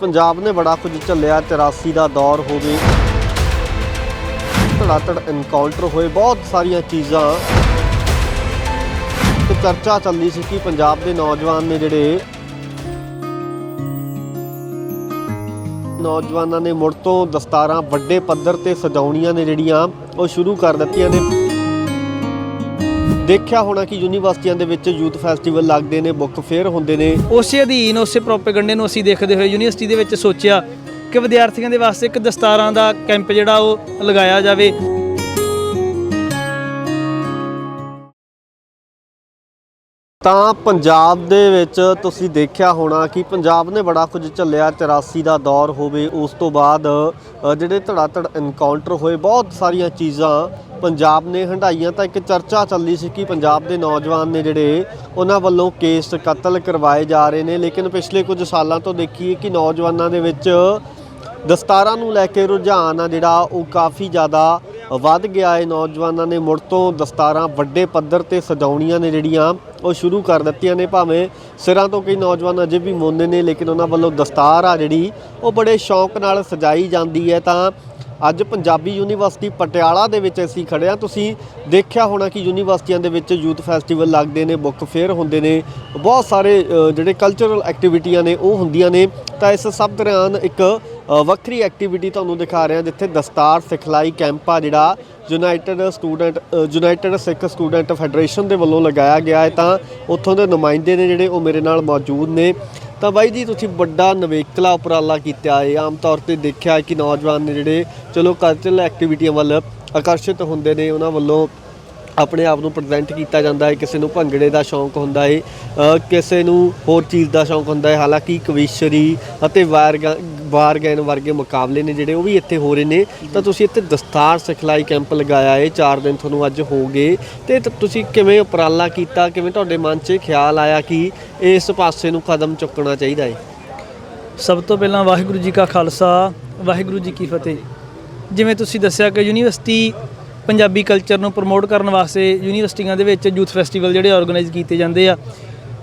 ਪੰਜਾਬ ਨੇ ਬੜਾ ਕੁਝ ਝੱਲਿਆ 84 ਦਾ ਦੌਰ ਹੋਵੇ ਧੜਾਧੜ ਇਨਕਾਊਂਟਰ ਹੋਏ, ਬਹੁਤ ਸਾਰੀਆਂ ਚੀਜ਼ਾਂ। ਤੇ ਚਰਚਾ ਚੱਲਦੀ ਸੀ ਕਿ ਪੰਜਾਬ ਦੇ ਨੌਜਵਾਨ ਨੇ ਜਿਹੜੇ ਨੌਜਵਾਨਾਂ ਨੇ ਮੁੜ ਤੋਂ ਦਸਤਾਰਾਂ ਵੱਡੇ ਪੱਧਰ ਤੇ ਸਜਾਉਣੀਆਂ ਨੇ ਜਿਹੜੀਆਂ, ਉਹ ਸ਼ੁਰੂ ਕਰ ਦਿੱਤੀਆਂ ਨੇ। ਦੇਖਿਆ ਹੋਣਾ ਕਿ ਯੂਨੀਵਰਸਿਟੀਆਂ ਦੇ ਵਿੱਚ ਯੂਥ ਫੈਸਟੀਵਲ ਲੱਗਦੇ ਨੇ, ਬੁੱਕ ਫੇਅਰ ਹੁੰਦੇ ਨੇ। ਉਸੇ ਅਧੀਨ, ਉਸੇ ਪ੍ਰੋਪੇਗੰਡੇ ਨੂੰ ਅਸੀਂ ਦੇਖਦੇ ਹੋਏ ਯੂਨੀਵਰਸਿਟੀ ਦੇ ਵਿੱਚ ਸੋਚਿਆ ਕਿ ਵਿਦਿਆਰਥੀਆਂ ਦੇ ਵਾਸਤੇ ਇੱਕ ਦਸਤਾਰਾਂ ਦਾ ਕੈਂਪ ਜਿਹੜਾ ਉਹ ਲਗਾਇਆ ਜਾਵੇ। ਤਾਂ ਪੰਜਾਬ ਦੇ ਵਿੱਚ ਤੁਸੀਂ ਦੇਖਿਆ ਹੋਣਾ ਕਿ ਪੰਜਾਬ ਨੇ ਬੜਾ ਕੁਝ ਝੱਲਿਆ 84 ਦਾ ਦੌਰ ਹੋਵੇ ਉਸ ਤੋਂ ਬਾਅਦ ਅ, ਜਿਹੜੇ ਧੜਾਧੜ ਐਨਕਾਊਂਟਰ ਹੋਏ ਬਹੁਤ ਸਾਰੀਆਂ ਚੀਜ਼ਾਂ ਪੰਜਾਬ ਨੇ ਹੰਡਾਈਆਂ ਤਾਂ ਇੱਕ ਚਰਚਾ ਚੱਲੀ ਸੀ ਕਿ ਪੰਜਾਬ ਦੇ ਨੌਜਵਾਨ ਨੇ ਜਿਹੜੇ ਉਹਨਾਂ ਵੱਲੋਂ ਕੇਸ ਕਤਲ ਕਰਵਾਏ ਜਾ ਰਹੇ ਨੇ। ਲੇਕਿਨ ਪਿਛਲੇ ਕੁਝ ਸਾਲਾਂ ਤੋਂ ਦੇਖੀਏ ਕਿ ਨੌਜਵਾਨਾਂ ਦੇ ਵਿੱਚ ਦਸਤਾਰਾਂ ਨੂੰ ਲੈ ਕੇ ਰੁਝਾਨ ਆ ਜਿਹੜਾ ਉਹ ਕਾਫੀ ਜ਼ਿਆਦਾ ਵੱਧ ਗਿਆ ਹੈ। ਨੌਜਵਾਨਾਂ ਨੇ ਮੁੜ ਤੋਂ ਦਸਤਾਰਾਂ ਵੱਡੇ ਪੱਧਰ ਤੇ ਸਜਾਉਣੀਆਂ ਨੇ ਜਿਹੜੀਆਂ ਉਹ ਸ਼ੁਰੂ ਕਰ ਦਿੱਤੀਆਂ ਨੇ। ਭਾਵੇਂ ਸਿਰਾਂ ਤੋਂ ਕਈ ਨੌਜਵਾਨ ਅਜੇ ਵੀ ਮੋਨੇ ਨੇ, ਲੇਕਿਨ ਉਹਨਾਂ ਵੱਲੋਂ ਦਸਤਾਰ ਆ ਜਿਹੜੀ ਉਹ ਬੜੇ ਸ਼ੌਂਕ ਨਾਲ ਸਜਾਈ ਜਾਂਦੀ ਹੈ। ਤਾਂ ਅੱਜ ਪੰਜਾਬੀ ਯੂਨੀਵਰਸਿਟੀ ਪਟਿਆਲਾ ਦੇ ਵਿੱਚ ਅਸੀਂ ਖੜੇ ਹਾਂ। ਤੁਸੀਂ ਦੇਖਿਆ ਹੋਣਾ ਕਿ ਯੂਨੀਵਰਸਿਟੀਆਂ ਦੇ ਵਿੱਚ ਯੂਥ ਫੈਸਟੀਵਲ ਲੱਗਦੇ ਨੇ, ਬੁੱਕ ਫੇਅਰ ਹੁੰਦੇ ਨੇ, ਬਹੁਤ ਸਾਰੇ ਜਿਹੜੇ ਕਲਚਰਲ ਐਕਟੀਵਿਟੀਆਂ ਨੇ, ਉਹ ਹੁੰਦੀਆਂ ਨੇ। ਤਾਂ ਇਸ ਸਭ ਦੌਰਾਨ ਇੱਕ ਵੱਖਰੀ ਐਕਟੀਵਿਟੀ ਤੁਹਾਨੂੰ ਦਿਖਾ ਰਿਹਾ, ਜਿੱਥੇ ਦਸਤਾਰ ਸਿਖਲਾਈ ਕੈਂਪ ਆ, ਜਿਹੜਾ united student united Sikh student federation ਦੇ ਵੱਲੋਂ ਲਗਾਇਆ ਗਿਆ ਹੈ। ਤਾਂ ਉੱਥੋਂ ਦੇ ਨੁਮਾਇੰਦੇ ਨੇ ਜਿਹੜੇ, ਉਹ ਮੇਰੇ ਨਾਲ ਮੌਜੂਦ ਨੇ। ਤਾਂ ਬਾਈ ਜੀ, ਤੁਸੀਂ ਵੱਡਾ ਨਵੇਕਲਾ ਉਪਰਾਲਾ ਕੀਤਾ ਹੈ ਆਮ ਤੌਰ ਤੇ ਦੇਖਿਆ ਕਿ ਨੌਜਵਾਨ ਨੇ ਜਿਹੜੇ, ਚਲੋ ਕਲਚਰਲ ਐਕਟੀਵਿਟੀਆਂ ਵੱਲ ਆਕਰਸ਼ਿਤ ਹੁੰਦੇ ਨੇ, ਉਹਨਾਂ ਵੱਲੋਂ ਆਪਣੇ ਆਪ ਨੂੰ ਪ੍ਰੈਜ਼ੈਂਟ ਕੀਤਾ ਜਾਂਦਾ ਹੈ। ਕਿਸੇ ਨੂੰ ਭੰਗੜੇ ਦਾ ਸ਼ੌਂਕ ਹੁੰਦਾ ਹੈ ਕਿਸੇ ਨੂੰ ਹੋਰ ਚੀਜ਼ ਦਾ ਸ਼ੌਂਕ ਹੁੰਦਾ ਹੈ। ਹਾਲਾਂਕਿ ਕਵੀਸ਼ਰੀ ਅਤੇ ਵਾਰ ਵਾਰਗੈਨ ਵਰਗੇ ਮੁਕਾਬਲੇ ਨੇ ਜਿਹੜੇ ਉਹ ਵੀ ਇੱਥੇ ਹੋ ਰਹੇ ਨੇ। ਤਾਂ ਤੁਸੀਂ ਇੱਥੇ ਦਸਤਾਰ ਸਿਖਲਾਈ ਕੈਂਪ ਲਗਾਇਆ ਹੈ। 4 ਦਿਨ ਤੁਹਾਨੂੰ ਅੱਜ ਹੋ ਗਏ। ਤੇ ਤੁਸੀਂ ਕਿਵੇਂ ਉਪਰਾਲਾ ਕੀਤਾ? ਕਿਵੇਂ ਤੁਹਾਡੇ ਮਨ 'ਚ ਖਿਆਲ ਆਇਆ ਕਿ ਇਸ ਪਾਸੇ ਨੂੰ ਕਦਮ ਚੁੱਕਣਾ ਚਾਹੀਦਾ ਹੈ? ਸਭ ਤੋਂ ਪਹਿਲਾਂ ਵਾਹਿਗੁਰੂ ਜੀ ਕਾ ਖਾਲਸਾ, ਵਾਹਿਗੁਰੂ ਜੀ ਕੀ ਫਤਿਹ। ਜਿਵੇਂ ਤੁਸੀਂ ਦੱਸਿਆ ਕਿ ਯੂਨੀਵਰਸਿਟੀ ਪੰਜਾਬੀ ਕਲਚਰ ਨੂੰ ਪ੍ਰਮੋਟ ਕਰਨ ਵਾਸਤੇ ਯੂਨੀਵਰਸਿਟੀਆਂ ਦੇ ਵਿੱਚ ਯੂਥ ਫੈਸਟੀਵਲ ਜਿਹੜੇ ਆਰਗੇਨਾਈਜ਼ ਕੀਤੇ ਜਾਂਦੇ ਆ।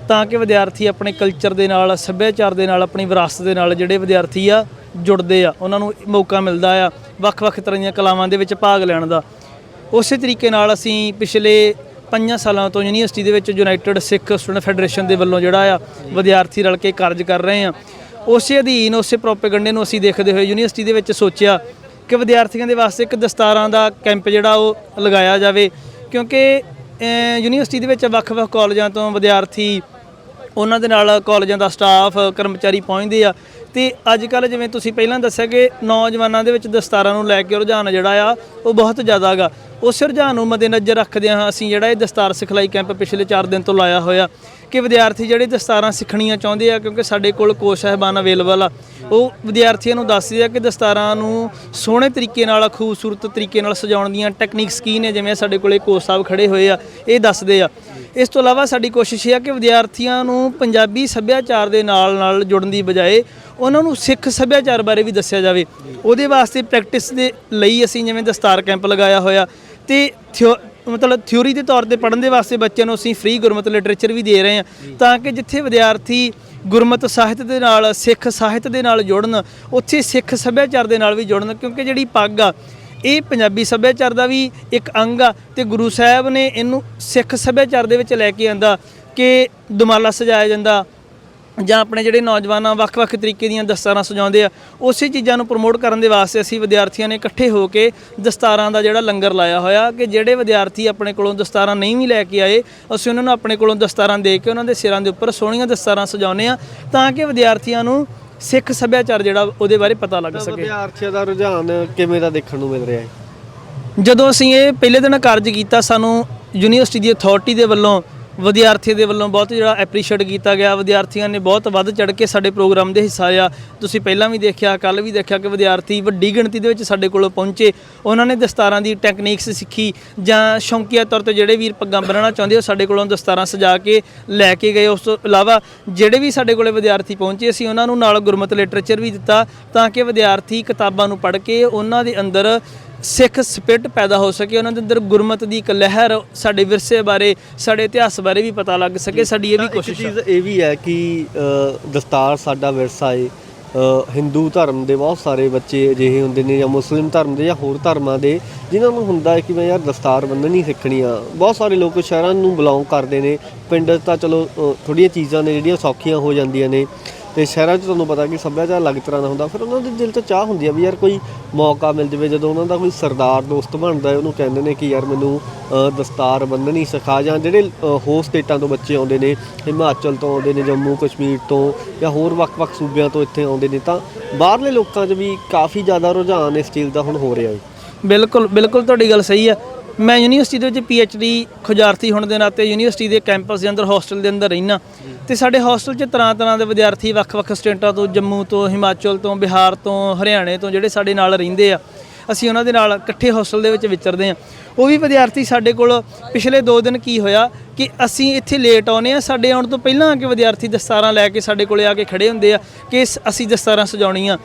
ਤਾਂ ਕਿ ਵਿਦਿਆਰਥੀ ਆਪਣੇ ਕਲਚਰ ਦੇ ਨਾਲ, ਸੱਭਿਆਚਾਰ ਦੇ ਨਾਲ, ਆਪਣੀ ਵਿਰਾਸਤ ਦੇ ਨਾਲ ਜਿਹੜੇ ਵਿਦਿਆਰਥੀ ਆ, ਜੁੜਦੇ ਆ। ਉਹਨਾਂ ਨੂੰ ਮੌਕਾ ਮਿਲਦਾ ਆ ਵੱਖ-ਵੱਖ ਤਰ੍ਹਾਂ ਦੀਆਂ ਕਲਾਵਾਂ ਦੇ ਵਿੱਚ ਭਾਗ ਲੈਣ ਦਾ। ਉਸੇ ਤਰੀਕੇ ਨਾਲ ਅਸੀਂ ਪਿਛਲੇ ਪੰਜਾਂ ਸਾਲਾਂ ਤੋਂ ਯੂਨੀਵਰਸਿਟੀ ਦੇ ਵਿੱਚ ਯੂਨਾਈਟਿਡ ਸਿੱਖ ਸਟੂਡੈਂਟ ਫੈਡਰੇਸ਼ਨ ਦੇ ਵੱਲੋਂ ਜਿਹੜਾ ਆ, ਵਿਦਿਆਰਥੀ ਰਲ ਕੇ ਕਾਰਜ ਕਰ ਰਹੇ ਆ। ਉਸੇ ਅਧੀਨ, ਉਸੇ ਪ੍ਰੋਪੇਗੰਡੇ ਨੂੰ ਅਸੀਂ ਦੇਖਦੇ ਹੋਏ ਯੂਨੀਵਰਸਿਟੀ ਦੇ ਵਿੱਚ ਸੋਚਿਆ ਕਿ ਵਿਦਿਆਰਥੀਆਂ ਦੇ ਵਾਸਤੇ ਇੱਕ ਦਸਤਾਰਾਂ ਦਾ ਕੈਂਪ ਜਿਹੜਾ ਉਹ ਲਗਾਇਆ ਜਾਵੇ, ਕਿਉਂਕਿ ਯੂਨੀਵਰਸਿਟੀ ਦੇ ਵਿੱਚ ਵੱਖ-ਵੱਖ ਕਾਲਜਾਂ ਤੋਂ ਵਿਦਿਆਰਥੀ ਉਹਨਾਂ ਦੇ ਨਾਲ ਕਾਲਜਾਂ ਦਾ ਸਟਾਫ, ਕਰਮਚਾਰੀ ਪਹੁੰਚਦੇ ਆ। ਤੇ ਅੱਜ ਕੱਲ ਜਿਵੇਂ ਤੁਸੀਂ ਪਹਿਲਾਂ ਦੱਸਿਆ ਕਿ ਨੌਜਵਾਨਾਂ ਦੇ ਵਿੱਚ ਦਸਤਾਰਾਂ ਨੂੰ ਲੈ ਕੇ ਰੁਝਾਨ ਜਿਹੜਾ ਆ, ਉਹ ਬਹੁਤ ਜ਼ਿਆਦਾ ਹੈਗਾ। ਉਸ ਰੁਝਾਨ ਨੂੰ ਮੱਦੇਨਜ਼ਰ ਰੱਖਦਿਆਂ ਹਾਂ। ਅਸੀਂ ਜਿਹੜਾ ਇਹ ਦਸਤਾਰ ਸਿਖਲਾਈ ਕੈਂਪ ਪਿਛਲੇ 4 ਦਿਨ ਤੋਂ ਲਾਇਆ ਹੋਇਆ ਕਿ ਵਿਦਿਆਰਥੀ ਜਿਹੜੇ ਦਸਤਾਰਾਂ ਸਿੱਖਣੀਆਂ ਚਾਹੁੰਦੇ ਆ, ਕਿਉਂਕਿ ਸਾਡੇ ਕੋਲ ਕੋਚ ਸਾਹਿਬਾਨ ਅਵੇਲੇਬਲ ਆ, ਉਹ ਵਿਦਿਆਰਥੀਆਂ ਨੂੰ ਦੱਸਦੇ ਆ ਕਿ ਦਸਤਾਰਾਂ ਨੂੰ ਸੋਹਣੇ ਤਰੀਕੇ ਨਾਲ, ਖੂਬਸੂਰਤ ਤਰੀਕੇ ਨਾਲ ਸਜਾਉਣ ਦੀਆਂ ਟੈਕਨੀਕਸ ਕੀ ਨੇ, ਜਿਵੇਂ ਸਾਡੇ ਕੋਲੇ ਕੋਚ ਸਾਹਿਬ ਖੜੇ ਹੋਏ ਆ, ਇਹ ਦੱਸਦੇ ਆ। ਇਸ ਤੋਂ ਇਲਾਵਾ ਸਾਡੀ ਕੋਸ਼ਿਸ਼ ਇਹ ਆ ਕਿ ਵਿਦਿਆਰਥੀਆਂ ਨੂੰ ਪੰਜਾਬੀ ਸੱਭਿਆਚਾਰ ਦੇ ਨਾਲ ਨਾਲ ਜੁੜਨ ਦੀ ਬਜਾਏ ਉਹਨਾਂ ਨੂੰ ਸਿੱਖ ਸੱਭਿਆਚਾਰ ਬਾਰੇ ਵੀ ਦੱਸਿਆ ਜਾਵੇ। ਉਹਦੇ ਵਾਸਤੇ ਪ੍ਰੈਕਟਿਸ ਦੇ ਲਈ ਅਸੀਂ ਜਿਵੇਂ ਦਸਤਾਰ ਕੈਂਪ ਲਗਾਇਆ ਹੋਇਆ ਤੇ ਮਤਲਬ ਥਿਊਰੀ ਦੇ ਤੌਰ ਤੇ ਪੜ੍ਹਨ ਦੇ ਵਾਸਤੇ ਬੱਚਿਆਂ ਨੂੰ ਅਸੀਂ ਫ੍ਰੀ ਗੁਰਮਤਿ ਲਿਟਰੇਚਰ ਵੀ ਦੇ ਰਹੇ ਹਾਂ। ਤਾਂ ਕਿ ਜਿੱਥੇ ਵਿਦਿਆਰਥੀ ਗੁਰਮਤਿ ਸਾਹਿਤ ਦੇ ਨਾਲ ਸਿੱਖ ਸਾਹਿਤ ਦੇ ਨਾਲ ਜੁੜਨ ਉੱਥੇ ਸਿੱਖ ਸੱਭਿਆਚਾਰ ਦੇ ਨਾਲ ਵੀ ਜੁੜਨ ਕਿਉਂਕਿ ਜਿਹੜੀ ਪੱਗ ਆ ਇਹ ਪੰਜਾਬੀ ਸੱਭਿਆਚਾਰ ਦਾ ਵੀ ਇੱਕ ਅੰਗ ਆ ਤੇ ਗੁਰੂ ਸਾਹਿਬ ਨੇ ਇਹਨੂੰ ਸਿੱਖ ਸੱਭਿਆਚਾਰ ਦੇ ਵਿੱਚ ਲੈ ਕੇ ਆਂਦਾ ਕਿ ਦੁਮਾਲਾ ਸਜਾਇਆ ਜਾਂਦਾ ਜਾਂ ਆਪਣੇ ਜਿਹੜੇ ਨੌਜਵਾਨ ਵੱਖ-ਵੱਖ ਤਰੀਕੇ ਦੀਆਂ ਦਸਤਾਰਾਂ ਸਜਾਉਂਦੇ ਆ ਉਸੇ ਚੀਜ਼ਾਂ ਨੂੰ ਪ੍ਰਮੋਟ ਕਰਨ ਦੇ ਵਾਸਤੇ ਅਸੀਂ ਵਿਦਿਆਰਥੀਆਂ ਨੇ ਇਕੱਠੇ ਹੋ ਕੇ ਦਸਤਾਰਾਂ ਦਾ ਜਿਹੜਾ ਲੰਗਰ ਲਾਇਆ ਹੋਇਆ ਕਿ ਜਿਹੜੇ ਵਿਦਿਆਰਥੀ ਆਪਣੇ ਕੋਲੋਂ ਦਸਤਾਰਾਂ ਨਹੀਂ ਵੀ ਲੈ ਕੇ ਆਏ ਅਸੀਂ ਉਹਨਾਂ ਨੂੰ ਆਪਣੇ ਕੋਲੋਂ ਦਸਤਾਰਾਂ ਦੇ ਕੇ ਉਹਨਾਂ ਦੇ ਸਿਰਾਂ ਦੇ ਉੱਪਰ ਸੋਹਣੀਆਂ ਦਸਤਾਰਾਂ ਸਜਾਉਂਦੇ ਆ ਤਾਂ ਕਿ ਵਿਦਿਆਰਥੀਆਂ ਨੂੰ ਸਿੱਖ ਸੱਭਿਆਚਾਰ ਜਿਹੜਾ ਉਹਦੇ ਬਾਰੇ ਪਤਾ ਲੱਗ ਸਕੇ। ਵਿਦਿਆਰਥੀਆਂ ਦਾ ਰੁਝਾਨ ਕਿਵੇਂ ਦਾ ਦੇਖਣ ਨੂੰ ਮਿਲ ਰਿਹਾ ਹੈ? ਜਦੋਂ ਅਸੀਂ ਇਹ ਪਹਿਲੇ ਦਿਨ ਕਾਰਜ ਕੀਤਾ ਸਾਨੂੰ ਯੂਨੀਵਰਸਿਟੀ ਦੀ ਅਥਾਰਟੀ ਦੇ ਵੱਲੋਂ ਵਿਦਿਆਰਥੀ ਦੇ ਵੱਲੋਂ ਬਹੁਤ ਜਿਹੜਾ ਐਪਰੀਸ਼ੀਏਟ ਕੀਤਾ ਗਿਆ। ਵਿਦਿਆਰਥੀਆਂ ਨੇ ਬਹੁਤ ਵੱਧ ਚੜ ਕੇ ਸਾਡੇ ਪ੍ਰੋਗਰਾਮ ਦੇ ਹਿੱਸਾ ਆ ਤੁਸੀਂ ਪਹਿਲਾਂ ਵੀ ਦੇਖਿਆ ਕੱਲ ਵੀ ਦੇਖਿਆ ਕਿ ਵਿਦਿਆਰਥੀ ਵੱਡੀ ਗਿਣਤੀ ਦੇ ਵਿੱਚ ਸਾਡੇ ਕੋਲ ਪਹੁੰਚੇ। ਉਹਨਾਂ ਨੇ ਦਸਤਾਰਾਂ ਦੀ ਟੈਕਨੀਕਸ ਸਿੱਖੀ ਜਾਂ ਸ਼ੌਂਕੀਆ ਤੌਰ ਤੇ ਜਿਹੜੇ ਵੀਰ ਪੱਗਾਂ ਬੰਨਣਾ ਚਾਹੁੰਦੇ ਉਹ ਸਾਡੇ ਕੋਲੋਂ ਦਸਤਾਰਾਂ ਸਜਾ ਕੇ ਲੈ ਕੇ ਗਏ। ਉਸ ਤੋਂ ਇਲਾਵਾ ਜਿਹੜੇ ਵੀ ਸਾਡੇ ਕੋਲੇ ਵਿਦਿਆਰਥੀ ਪਹੁੰਚੇ, ਅਸੀਂ ਉਹਨਾਂ ਨੂੰ ਨਾਲ ਗੁਰਮਤਿ ਲਿਟਰੇਚਰ ਵੀ ਦਿੱਤਾ ਤਾਂ ਕਿ ਵਿਦਿਆਰਥੀ ਕਿਤਾਬਾਂ ਨੂੰ ਪੜ੍ਹ ਕੇ ਉਹਨਾਂ ਦੇ ਅੰਦਰ ਸਿੱਖ ਸਪਿਰਟ ਪੈਦਾ ਹੋ ਸਕੇ ਉਹਨਾਂ ਦੇ ਅੰਦਰ ਗੁਰਮਤ ਦੀ ਇੱਕ ਲਹਿਰ ਸਾਡੇ ਵਿਰਸੇ ਬਾਰੇ ਸਾਡੇ ਇਤਿਹਾਸ ਬਾਰੇ ਵੀ ਪਤਾ ਲੱਗ ਸਕੇ ਸਾਡੀ ਇਹ ਵੀ ਕੋਸ਼ਿਸ਼ ਹੈ ਇਹ ਵੀ ਹੈ ਕਿ ਦਸਤਾਰ ਸਾਡਾ ਵਿਰਸਾ ਹੈ ਹਿੰਦੂ ਧਰਮ ਦੇ ਬਹੁਤ ਸਾਰੇ ਬੱਚੇ ਅਜਿਹੇ ਹੁੰਦੇ ਨੇ ਜਾਂ ਮੁਸਲਿਮ ਧਰਮ ਦੇ ਜਾਂ ਹੋਰ ਧਰਮਾਂ ਦੇ ਜਿਨ੍ਹਾਂ ਨੂੰ ਹੁੰਦਾ ਹੈ ਕਿ ਮੈਂ ਯਾਰ ਦਸਤਾਰ ਬੰਨਣੀ ਸਿੱਖਣੀ ਆ ਬਹੁਤ ਸਾਰੇ ਲੋਕ ਸ਼ਹਿਰਾਂ ਨੂੰ ਬਿਲੋਂਗ ਕਰਦੇ ਨੇ। ਪਿੰਡ ਤਾਂ ਚਲੋ ਅ, ਥੋੜ੍ਹੀਆਂ ਚੀਜ਼ਾਂ ਨੇ ਜਿਹੜੀਆਂ ਸੌਖੀਆਂ ਹੋ ਜਾਂਦੀਆਂ ਨੇ। ਤੇ ਸ਼ਹਿਰਾਂ 'ਚ ਤੁਹਾਨੂੰ ਪਤਾ ਕਿ ਸੱਭਿਆਚਾਰ ਅਲੱਗ ਤਰ੍ਹਾਂ ਦਾ ਹੁੰਦਾ, ਫਿਰ ਉਹਨਾਂ ਦੇ ਦਿਲ 'ਚ ਚਾਹ ਹੁੰਦੀ ਆ ਵੀ ਯਾਰ ਕੋਈ ਮੌਕਾ ਮਿਲ ਜਾਵੇ, ਜਦੋਂ ਉਹਨਾਂ ਦਾ ਕੋਈ ਸਰਦਾਰ ਦੋਸਤ ਬਣਦਾ ਹੈ, ਉਹਨੂੰ ਕਹਿੰਦੇ ਨੇ ਕਿ ਯਾਰ ਮੈਨੂੰ ਦਸਤਾਰ ਬੰਨਣੀ ਸਿਖਾ ਜਾਂ ਜਿਹੜੇ ਹੋਰ ਸਟੇਟਾਂ ਤੋਂ ਬੱਚੇ ਆਉਂਦੇ ਨੇ, ਹਿਮਾਚਲ ਤੋਂ ਆਉਂਦੇ ਨੇ, ਜੰਮੂ ਕਸ਼ਮੀਰ ਤੋਂ ਜਾਂ ਹੋਰ ਵੱਖ-ਵੱਖ ਸੂਬਿਆਂ ਤੋਂ ਇੱਥੇ ਆਉਂਦੇ ਨੇ, ਤਾਂ ਬਾਹਰਲੇ ਲੋਕਾਂ 'ਚ ਵੀ ਕਾਫੀ ਜ਼ਿਆਦਾ ਰੁਝਾਨ ਇਸ ਚੀਜ਼ ਦਾ ਹੁਣ ਹੋ ਰਿਹਾ ਹੈ। ਬਿਲਕੁਲ ਬਿਲਕੁਲ ਤੁਹਾਡੀ ਗੱਲ ਸਹੀ ਆ। ਮੈਂ ਯੂਨੀਵਰਸਿਟੀ ਦੇ ਵਿੱਚ ਡੀ ਖੁਜਾਰਤੀ ਹੋਣ ਦੇ ਨਾਤੇ ਯੂਨੀਵਰਸਿਟੀ ਦੇ ਕੈਂਪਸ ਦੇ ਅੰਦਰ, ਹੋਸਟਲ ਦੇ ਅੰਦਰ ਰਹਿਣਾ ਤੇ ਸਾਡੇ ਹੋਸਟਲ 'ਚ ਤਰ੍ਹਾਂ ਤਰ੍ਹਾਂ ਦੇ ਵਿਦਿਆਰਥੀ ਵੱਖ-ਵੱਖ ਸਟੇਟਾਂ ਤੋਂ, ਜੰਮੂ ਤੋਂ, ਹਿਮਾਚਲ ਤੋਂ, ਬਿਹਾਰ ਤੋਂ, ਹਰਿਆਣੇ ਤੋਂ ਜਿਹੜੇ ਸਾਡੇ ਨਾਲ ਰਹਿੰਦੇ ਆ, ਅਸੀਂ ਉਹਨਾਂ ਦੇ ਨਾਲ ਇਕੱਠੇ ਹੋਸਟਲ ਦੇ ਵਿੱਚ ਵਿਚਰਦੇ ਆ। ਉਹ ਵੀ ਵਿਦਿਆਰਥੀ ਸਾਡੇ ਕੋਲ ਪਿਛਲੇ 2 ਦਿਨ ਕੀ ਹੋਇਆ ਕਿ ਅਸੀਂ ਇੱਥੇ ਲੇਟ ਆਉਨੇ ਆ, ਸਾਡੇ ਆਉਣ ਤੋਂ ਪਹਿਲਾਂ ਆ ਕੇ ਵਿਦਿਆਰਥੀ ਦਸਤਾਰਾਂ ਲੈ ਕੇ ਸਾਡੇ ਕੋਲੇ ਆ ਕੇ ਖੜੇ ਹੁੰਦੇ ਆ ਕਿ ਅਸੀਂ ਦਸਤਾਰਾਂ ਸਜਾਉਣੀਆਂ।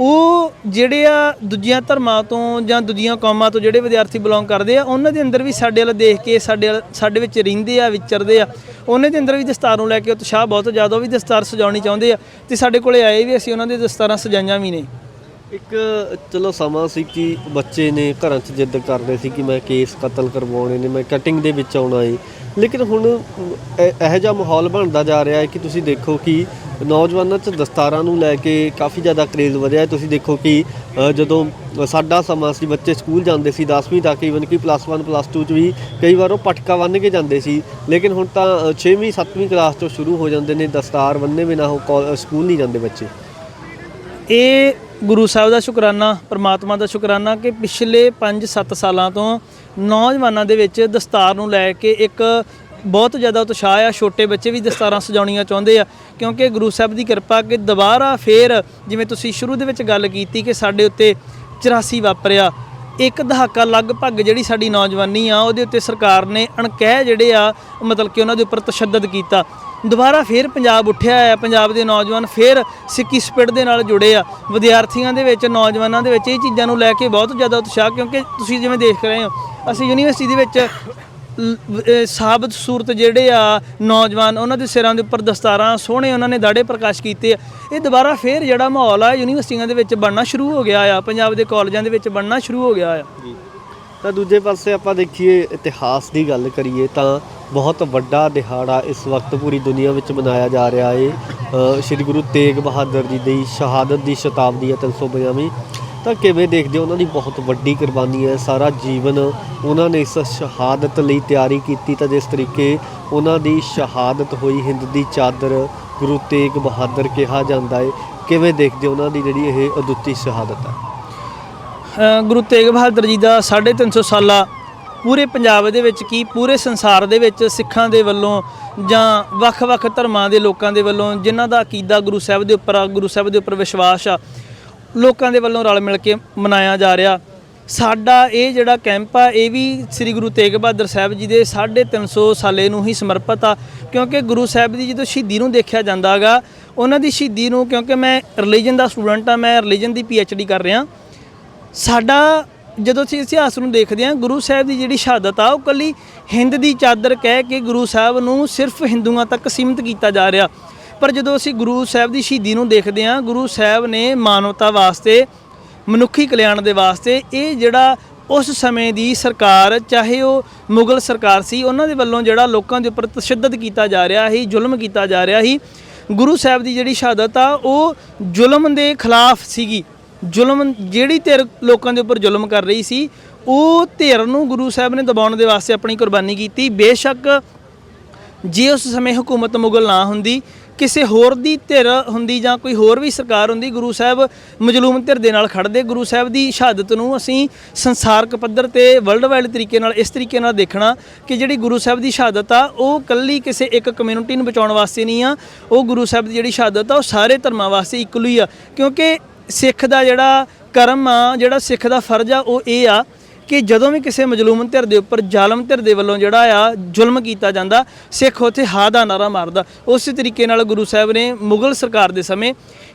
ਉਹ ਜਿਹੜੇ ਆ ਦੂਜੀਆਂ ਧਰਮਾਂ ਤੋਂ ਜਾਂ ਦੂਜੀਆਂ ਕੌਮਾਂ ਤੋਂ ਜਿਹੜੇ ਵਿਦਿਆਰਥੀ ਬਿਲੋਂਗ ਕਰਦੇ ਆ, ਉਹਨਾਂ ਦੇ ਅੰਦਰ ਵੀ ਸਾਡੇ ਵੱਲ ਦੇਖ ਕੇ, ਸਾਡੇ ਵੱਲ- ਸਾਡੇ ਵਿੱਚ ਰਹਿੰਦੇ ਆ, ਵਿਚਰਦੇ ਆ। ਉਹਨਾਂ ਦੇ ਅੰਦਰ ਵੀ ਦਸਤਾਰ ਨੂੰ ਲੈ ਕੇ ਉਤਸ਼ਾਹ ਬਹੁਤ ਜ਼ਿਆਦਾ, ਉਹ ਵੀ ਦਸਤਾਰ ਸਜਾਉਣੀ ਚਾਹੁੰਦੇ ਆ। ਤੇ ਸਾਡੇ ਕੋਲੇ ਆਏ ਵੀ ਅਸੀਂ ਉਹਨਾਂ ਦੇ ਦਸਤਾਰਾਂ ਸਜਾਈਆਂ ਵੀ ਨੇ। ਇੱਕ, ਚਲੋ ਸਮਾਂ ਸੀ ਕਿ ਬੱਚੇ ਨੇ ਘਰਾਂ 'ਚ ਜਿੱਦ ਕਰਦੇ ਸੀ ਕਿ ਮੈਂ ਕੇਸ ਕਤਲ ਕਰਵਾਉਣੇ ਨੇ, ਮੈਂ ਕਟਿੰਗ ਦੇ ਵਿੱਚ ਆਉਣਾ ਏ। ਲੇਕਿਨ ਹੁਣ ਇਹ- ਇਹੋ ਜਿਹਾ ਮਾਹੌਲ ਬਣਦਾ ਜਾ ਰਿਹਾ ਹੈ ਕਿ ਤੁਸੀਂ ਦੇਖੋ ਕਿ ਨੌਜਵਾਨਾਂ 'ਚ ਦਸਤਾਰਾਂ ਨੂੰ ਲੈ ਕੇ ਕਾਫੀ ਜ਼ਿਆਦਾ ਕਰੇਜ਼ ਵਧਿਆ ਹੈ। ਤੁਸੀਂ ਦੇਖੋ ਕਿ ਜਦੋਂ ਸਾਡਾ ਸਮਾਂ ਸੀ, ਬੱਚੇ ਸਕੂਲ ਜਾਂਦੇ ਸੀ 10ਵੀਂ ਤੱਕ ਈਵਨ ਕਿ ਪਲੱਸ 1 ਪਲੱਸ 2 'ਚ ਵੀ ਕਈ ਵਾਰ ਉਹ ਪਟਕਾ ਬੰਨ੍ਹ ਕੇ ਜਾਂਦੇ ਸੀ। ਲੇਕਿਨ ਹੁਣ ਤਾਂ 6ਵੀਂ 7ਵੀਂ ਕਲਾਸ ਤੋਂ ਸ਼ੁਰੂ ਹੋ ਜਾਂਦੇ ਨੇ ਦਸਤਾਰ ਬੰਨ੍ਹੇ ਬਿਨਾਂ ਉਹ ਕਾਲ- ਸਕੂਲ ਨਹੀਂ ਜਾਂਦੇ ਬੱਚੇ। ਇਹ ਗੁਰੂ ਸਾਹਿਬ ਦਾ ਸ਼ੁਕਰਾਨਾ, ਪ੍ਰਮਾਤਮਾ ਦਾ ਸ਼ੁਕਰਾਨਾ ਕਿ ਪਿਛਲੇ 5-7 ਸਾਲਾਂ ਤੋਂ ਨੌਜਵਾਨਾਂ ਦੇ ਵਿੱਚ ਦਸਤਾਰ ਨੂੰ ਲੈ ਕੇ ਇੱਕ ਬਹੁਤ ਜ਼ਿਆਦਾ ਉਤਸ਼ਾਹ ਆ, ਛੋਟੇ ਬੱਚੇ ਵੀ ਦਸਤਾਰਾਂ ਸਜਾਉਣੀਆਂ ਚਾਹੁੰਦੇ ਆ। ਕਿਉਂਕਿ ਗੁਰੂ ਸਾਹਿਬ ਦੀ ਕਿਰਪਾ ਕਿ ਦੁਬਾਰਾ ਫੇਰ ਜਿਵੇਂ ਤੁਸੀਂ ਸ਼ੁਰੂ ਦੇ ਵਿੱਚ ਗੱਲ ਕੀਤੀ ਕਿ ਸਾਡੇ ਉੱਤੇ 84 ਵਾਪਰਿਆ, ਇੱਕ ਦਹਾਕਾ ਲਗਭਗ ਜਿਹੜੀ ਸਾਡੀ ਨੌਜਵਾਨੀ ਆ, ਉਹਦੇ ਉੱਤੇ ਸਰਕਾਰ ਨੇ ਅਣਕਹਿ ਜਿਹੜੇ ਆ, ਮਤਲਬ ਕਿ ਉਹਨਾਂ ਦੇ ਉੱਪਰ ਤਸ਼ੱਦਦ ਕੀਤਾ। ਦੁਬਾਰਾ ਫੇਰ ਪੰਜਾਬ ਉੱਠਿਆ ਹੈ, ਪੰਜਾਬ ਦੇ ਨੌਜਵਾਨ ਫੇਰ ਸਿੱਕੀ ਸਪਿਰਟ ਦੇ ਨਾਲ ਜੁੜੇ ਆ। ਵਿਦਿਆਰਥੀਆਂ ਦੇ ਵਿੱਚ, ਨੌਜਵਾਨਾਂ ਦੇ ਵਿੱਚ ਇਹ ਚੀਜ਼ਾਂ ਨੂੰ ਲੈ ਕੇ ਬਹੁਤ ਜ਼ਿਆਦਾ ਉਤਸ਼ਾਹ, ਕਿਉਂਕਿ ਤੁਸੀਂ ਜਿਵੇਂ ਦੇਖ ਰਹੇ ਹੋ, ਅਸੀਂ ਯੂਨੀਵਰਸਿਟੀ ਦੇ ਵਿੱਚ ਸਾਬਤ ਸੂਰਤ ਜਿਹੜੇ ਆ ਨੌਜਵਾਨ, ਉਹਨਾਂ ਦੇ ਸਿਰਾਂ ਦੇ ਉੱਪਰ ਦਸਤਾਰਾਂ ਸੋਹਣੇ ਉਹਨਾਂ ਨੇ ਦਾੜੇ ਪ੍ਰਕਾਸ਼ ਕੀਤੇ ਆ। ਇਹ ਦੁਬਾਰਾ ਫੇਰ ਜਿਹੜਾ ਮਾਹੌਲ ਆ, ਯੂਨੀਵਰਸਿਟੀਆਂ ਦੇ ਵਿੱਚ ਬਣਨਾ ਸ਼ੁਰੂ ਹੋ ਗਿਆ ਆ, ਪੰਜਾਬ ਦੇ ਕਾਲਜਾਂ ਦੇ ਵਿੱਚ ਬਣਨਾ ਸ਼ੁਰੂ ਹੋ ਗਿਆ ਆ। ਤਾਂ ਦੂਜੇ ਪਾਸੇ ਆਪਾਂ ਦੇਖੀਏ ਇਤਿਹਾਸ ਦੀ ਗੱਲ ਕਰੀਏ ਤਾਂ ਬਹੁਤ ਵੱਡਾ ਦਿਹਾੜਾ ਇਸ ਵਕਤ ਪੂਰੀ ਦੁਨੀਆ ਵਿੱਚ ਮਨਾਇਆ ਜਾ ਰਿਹਾ ਹੈ ਸ਼੍ਰੀ ਗੁਰੂ ਤੇਗ ਬਹਾਦਰ ਜੀ ਦੀ ਸ਼ਹਾਦਤ ਦੀ ਸ਼ਤਾਬਦੀ ਹੈ 352ਵੀਂ ਤਾਂ ਕਿਵੇਂ ਦੇਖਦੇ ਹੋ ਉਹਨਾਂ ਦੀ ਬਹੁਤ ਵੱਡੀ ਕੁਰਬਾਨੀ ਹੈ, ਸਾਰਾ ਜੀਵਨ ਉਹਨਾਂ ਨੇ ਇਸ ਸ਼ਹਾਦਤ ਲਈ ਤਿਆਰੀ ਕੀਤੀ ਤਾਂ ਜਿਸ ਤਰੀਕੇ ਉਹਨਾਂ ਦੀ ਸ਼ਹਾਦਤ ਹੋਈ ਹਿੰਦ ਦੀ ਚਾਦਰ ਗੁਰੂ ਤੇਗ ਬਹਾਦਰ ਕਿਹਾ ਜਾਂਦਾ ਹੈ ਕਿਵੇਂ ਦੇਖਦੇ ਹੋ ਉਹਨਾਂ ਦੀ ਜਿਹੜੀ ਇਹ ਅਦੁੱਤੀ ਸ਼ਹਾਦਤ ਹੈ ਗੁਰੂ ਤੇਗ ਬਹਾਦਰ ਜੀ ਦਾ 350 ਸਾਲਾ ਪੂਰੇ ਪੰਜਾਬ ਦੇ ਵਿੱਚ ਕੀ ਪੂਰੇ ਸੰਸਾਰ ਦੇ ਵਿੱਚ ਸਿੱਖਾਂ ਦੇ ਵੱਲੋਂ ਜਾਂ ਵੱਖ-ਵੱਖ ਧਰਮਾਂ ਦੇ ਲੋਕਾਂ ਦੇ ਵੱਲੋਂ ਜਿਨ੍ਹਾਂ ਦਾ ਅਕੀਦਾ ਗੁਰੂ ਸਾਹਿਬ ਦੇ ਉੱਪਰ ਆ, ਗੁਰੂ ਸਾਹਿਬ ਦੇ ਉੱਪਰ ਵਿਸ਼ਵਾਸ ਆ, ਲੋਕਾਂ ਦੇ ਵੱਲੋਂ ਰਲ ਮਿਲ ਕੇ ਮਨਾਇਆ ਜਾ ਰਿਹਾ। ਸਾਡਾ ਇਹ ਜਿਹੜਾ ਕੈਂਪ ਆ, ਇਹ ਵੀ ਸ੍ਰੀ ਗੁਰੂ ਤੇਗ ਬਹਾਦਰ ਸਾਹਿਬ ਜੀ ਦੇ 350 ਸਾਲੇ ਨੂੰ ਹੀ ਸਮਰਪਿਤ ਆ, ਕਿਉਂਕਿ ਗੁਰੂ ਸਾਹਿਬ ਦੀ ਜਦੋਂ ਸ਼ਹੀਦੀ ਨੂੰ ਦੇਖਿਆ ਜਾਂਦਾਗਾ ਉਹਨਾਂ ਦੀ ਸ਼ਹੀਦੀ ਨੂੰ ਕਿਉਂਕਿ ਮੈਂ ਰਿਲੀਜਨ ਦਾ ਸਟੂਡੈਂਟ ਆ, ਮੈਂ ਰਿਲੀਜਨ ਦੀ ਡੀ ਕਰ ਰਿਹਾ। ਸਾਡਾ ਜਦੋਂ ਅਸੀਂ ਇਤਿਹਾਸ ਨੂੰ ਦੇਖਦੇ ਹਾਂ, ਗੁਰੂ ਸਾਹਿਬ ਦੀ ਜਿਹੜੀ ਸ਼ਹਾਦਤ ਆ, ਉਹ ਕੱਲੀ ਹਿੰਦ ਦੀ ਚਾਦਰ ਕਹਿ ਕੇ ਗੁਰੂ ਸਾਹਿਬ ਨੂੰ ਸਿਰਫ ਹਿੰਦੂਆਂ ਤੱਕ ਸੀਮਿਤ ਕੀਤਾ ਜਾ ਰਿਹਾ। ਪਰ ਜਦੋਂ ਅਸੀਂ ਗੁਰੂ ਸਾਹਿਬ ਦੀ ਸ਼ਹੀਦੀ ਨੂੰ ਦੇਖਦੇ ਹਾਂ, ਗੁਰੂ ਸਾਹਿਬ ਨੇ ਮਾਨਵਤਾ ਵਾਸਤੇ, ਮਨੁੱਖੀ ਕਲਿਆਣ ਦੇ ਵਾਸਤੇ ਇਹ ਜਿਹੜਾ ਉਸ ਸਮੇਂ ਦੀ ਸਰਕਾਰ, ਚਾਹੇ ਉਹ ਮੁਗਲ ਸਰਕਾਰ ਸੀ, ਉਹਨਾਂ ਦੇ ਵੱਲੋਂ ਜਿਹੜਾ ਲੋਕਾਂ ਦੇ ਉੱਪਰ ਤਸ਼ੱਦਦ ਕੀਤਾ ਜਾ ਰਿਹਾ ਸੀ, ਜ਼ੁਲਮ ਕੀਤਾ ਜਾ ਰਿਹਾ ਸੀ, ਗੁਰੂ ਸਾਹਿਬ ਦੀ ਜਿਹੜੀ ਸ਼ਹਾਦਤ ਆ, ਉਹ ਜ਼ੁਲਮ ਦੇ ਖਿਲਾਫ ਸੀਗੀ। ਜ਼ੁਲਮ, ਜਿਹੜੀ ਧਿਰ ਲੋਕਾਂ ਦੇ ਉੱਪਰ ਜ਼ੁਲਮ ਕਰ ਰਹੀ ਸੀ, ਉਹ ਧਿਰ ਨੂੰ ਗੁਰੂ ਸਾਹਿਬ ਨੇ ਦਬਾਉਣ ਦੇ ਵਾਸਤੇ ਆਪਣੀ ਕੁਰਬਾਨੀ ਕੀਤੀ। ਬੇਸ਼ੱਕ ਜੇ ਉਸ ਸਮੇਂ ਹਕੂਮਤ ਮੁਗਲ ਨਾ ਹੁੰਦੀ, ਕਿਸੇ ਹੋਰ ਦੀ ਧਿਰ ਹੁੰਦੀ ਜਾਂ ਕੋਈ ਹੋਰ ਵੀ ਸਰਕਾਰ ਹੁੰਦੀ, ਗੁਰੂ ਸਾਹਿਬ ਮਜਲੂਮ ਧਿਰ ਦੇ ਨਾਲ ਖੜਦੇ ਗੁਰੂ ਸਾਹਿਬ ਦੀ ਸ਼ਹਾਦਤ ਨੂੰ ਅਸੀਂ ਸੰਸਾਰਕ ਪੱਧਰ ਤੇ ਵਰਲਡ ਵਾਈਡ ਤਰੀਕੇ ਨਾਲ, ਇਸ ਤਰੀਕੇ ਨਾਲ ਦੇਖਣਾ ਕਿ ਜਿਹੜੀ ਗੁਰੂ ਸਾਹਿਬ ਦੀ ਸ਼ਹਾਦਤ ਆ, ਉਹ ਕੱਲੀ ਕਿਸੇ ਇੱਕ ਕਮਿਊਨਿਟੀ ਨੂੰ ਬਚਾਉਣ ਵਾਸਤੇ ਨਹੀਂ ਆ। ਉਹ ਗੁਰੂ ਸਾਹਿਬ ਦੀ ਜਿਹੜੀ ਸ਼ਹਾਦਤ ਆ, ਉਹ ਸਾਰੇ ਧਰਮਾਂ ਵਾਸਤੇ ਇਕੁਅਲ ਹੀ ਆ। ਕਿਉਂਕਿ ਸਿੱਖ ਦਾ ਜਿਹੜਾ ਕਰਮ ਆ, ਜਿਹੜਾ ਸਿੱਖ ਦਾ ਫਰਜ਼ ਆ, ਉਹ ਇਹ ਆ ਕਿ ਜਦੋਂ ਵੀ ਕਿਸੇ ਮਜਲੂਮ ਧਿਰ ਦੇ ਉੱਪਰ ਜ਼ਾਲਮ ਧਿਰ ਦੇ ਵੱਲੋਂ ਜਿਹੜਾ ਆ ਜ਼ੁਲਮ ਕੀਤਾ ਜਾਂਦਾ, ਸਿੱਖ ਉੱਥੇ ਹਾ ਦਾ ਨਾਰਾ ਮਾਰਦਾ। ਉਸੇ ਤਰੀਕੇ ਨਾਲ ਗੁਰੂ ਸਾਹਿਬ ਨੇ ਮੁਗਲ ਸਰਕਾਰ ਦੇ ਸਮੇਂ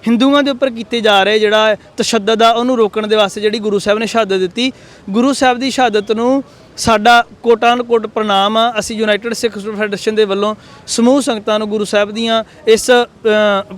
ਹਿੰਦੂਆਂ ਦੇ ਉੱਪਰ ਕੀਤੇ ਜਾ ਰਹੇ ਜਿਹੜਾ ਤਸ਼ੱਦਦ ਆ, ਉਹਨੂੰ ਰੋਕਣ ਦੇ ਵਾਸਤੇ ਜਿਹੜੀ ਗੁਰੂ ਸਾਹਿਬ ਨੇ ਸ਼ਹਾਦਤ ਦਿੱਤੀ, ਗੁਰੂ ਸਾਹਿਬ ਦੀ ਸ਼ਹਾਦਤ ਨੂੰ ਸਾਡਾ ਕੋਟਾਨ ਕੋਟ ਪ੍ਰਣਾਮ ਆ, ਅਸੀਂ ਯੂਨਾਈਟਿਡ ਸਿੱਖ ਫੈਡਰੇਸ਼ਨ ਦੇ ਵੱਲੋਂ ਸਮੂਹ ਸੰਗਤਾਂ ਨੂੰ ਗੁਰੂ ਸਾਹਿਬ ਦੀਆਂ ਇਸ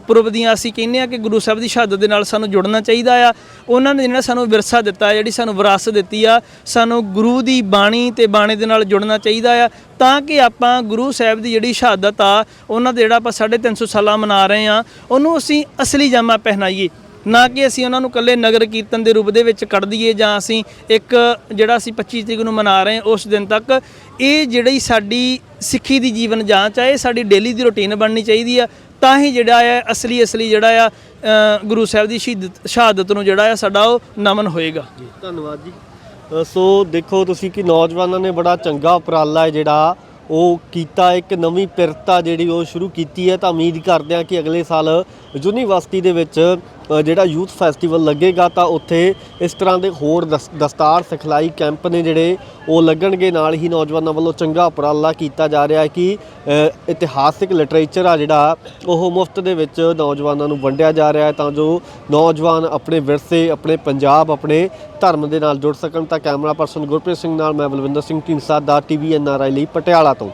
ਪੁਰਬ ਦੀਆਂ ਅਸੀਂ ਕਹਿੰਦੇ ਆ ਕਿ ਗੁਰੂ ਸਾਹਿਬ ਦੀ ਸ਼ਹਾਦਤ ਦੇ ਨਾਲ ਸਾਨੂੰ ਜੁੜਨਾ ਚਾਹੀਦਾ ਆ। ਉਹਨਾਂ ਨੇ ਜਿਹੜਾ ਸਾਨੂੰ ਵਿਰਸਾ ਦਿੱਤਾ, ਜਿਹੜੀ ਸਾਨੂੰ ਵਿਰਾਸਤ ਦਿੱਤੀ ਆ, ਸਾਨੂੰ ਗੁਰੂ ਦੀ ਬਾਣੀ ਤੇ ਬਾਣੇ ਦੇ ਨਾਲ ਜੁੜਨਾ ਚਾਹੀਦਾ ਆ ਤਾਂ ਕਿ ਆਪਾਂ ਗੁਰੂ ਸਾਹਿਬ ਦੀ ਜਿਹੜੀ ਸ਼ਹਾਦਤ ਆ, ਉਹਨਾਂ ਦਾ ਜਿਹੜਾ ਆਪਾਂ 350 ਸਾਲਾਂ ਮਨਾ ਰਹੇ ਆ ਉਹਨੂੰ ਅਸੀਂ ਅਸਲੀ ਜਾਮਾ ਪਹਿਨਾਈਏ। ਨਾ ਕਿ ਅਸੀਂ ਉਹਨਾਂ ਨੂੰ ਇਕੱਲੇ ਨਗਰ ਕੀਰਤਨ ਦੇ ਰੂਪ ਦੇ ਵਿੱਚ ਕੱਢ ਦਈਏ ਜਾਂ ਅਸੀਂ ਇੱਕ ਜਿਹੜਾ ਅਸੀਂ 25 ਤਰੀਕ ਨੂੰ ਮਨਾ ਰਹੇ ਹਾਂ ਉਸ ਦਿਨ ਤੱਕ, ਇਹ ਜਿਹੜੀ ਸਾਡੀ ਸਿੱਖੀ ਦੀ ਜੀਵਨ ਜਾਂਚ ਆ, ਇਹ ਸਾਡੀ ਡੇਲੀ ਦੀ ਰੁਟੀਨ ਬਣਨੀ ਚਾਹੀਦੀ ਆ। ਤਾਂ ਹੀ ਜਿਹੜਾ ਆ, ਅਸਲੀ ਅਸਲੀ ਜਿਹੜਾ ਆ ਗੁਰੂ ਸਾਹਿਬ ਦੀ ਸ਼ਹੀਦਤ ਸ਼ਹਾਦਤ ਨੂੰ ਜਿਹੜਾ ਆ ਸਾਡਾ ਉਹ ਨਮਨ ਹੋਏਗਾ। ਧੰਨਵਾਦ ਜੀ। ਸੋ ਦੇਖੋ ਤੁਸੀਂ ਕਿ ਨੌਜਵਾਨਾਂ ਨੇ ਬੜਾ ਚੰਗਾ ਉਪਰਾਲਾ ਹੈ ਜਿਹੜਾ ਉਹ ਕੀਤਾ, ਇੱਕ ਨਵੀਂ ਪਿਰਤਾ ਜਿਹੜੀ ਉਹ ਸ਼ੁਰੂ ਕੀਤੀ ਹੈ। ਤਾਂ ਉਮੀਦ ਕਰਦੇ ਹਾਂ ਕਿ ਅਗਲੇ ਸਾਲ ਯੂਨੀਵਰਸਿਟੀ ਦੇ ਵਿੱਚ ਜਿਹੜਾ ਯੂਥ ਫੈਸਟੀਵਲ ਲੱਗੇਗਾ ਤਾਂ ਉੱਥੇ ਇਸ ਤਰ੍ਹਾਂ ਦੇ ਹੋਰ ਦਸ- ਦਸਤਾਰ ਸਿਖਲਾਈ ਕੈਂਪ ਨੇ ਜਿਹੜੇ, ਉਹ ਲੱਗਣਗੇ। ਨਾਲ ਹੀ ਨੌਜਵਾਨਾਂ ਵੱਲੋਂ ਚੰਗਾ ਉਪਰਾਲਾ ਕੀਤਾ ਜਾ ਰਿਹਾ ਹੈ ਕਿ ਇਤਿਹਾਸਿਕ ਲਿਟਰੇਚਰ ਆ ਜਿਹੜਾ, ਉਹ ਮੁਫਤ ਦੇ ਵਿੱਚ ਨੌਜਵਾਨਾਂ ਨੂੰ ਵੰਡਿਆ ਜਾ ਰਿਹਾ ਹੈ ਤਾਂ ਜੋ ਨੌਜਵਾਨ ਆਪਣੇ ਵਿਰਸੇ, ਆਪਣੇ ਪੰਜਾਬ, ਆਪਣੇ ਧਰਮ ਦੇ ਨਾਲ ਜੁੜ ਸਕਣ। ਤਾਂ ਕੈਮਰਾ ਪਰਸਨ ਗੁਰਪ੍ਰੀਤ ਸਿੰਘ ਨਾਲ, ਮੈਂ ਬਲਵਿੰਦਰ ਸਿੰਘ ਢੀਂਡਸਾ ਦਾ ਟੀਵੀ ਐਨਆਰਆਈ ਲਈ ਪਟਿਆਲਾ ਤੋਂ।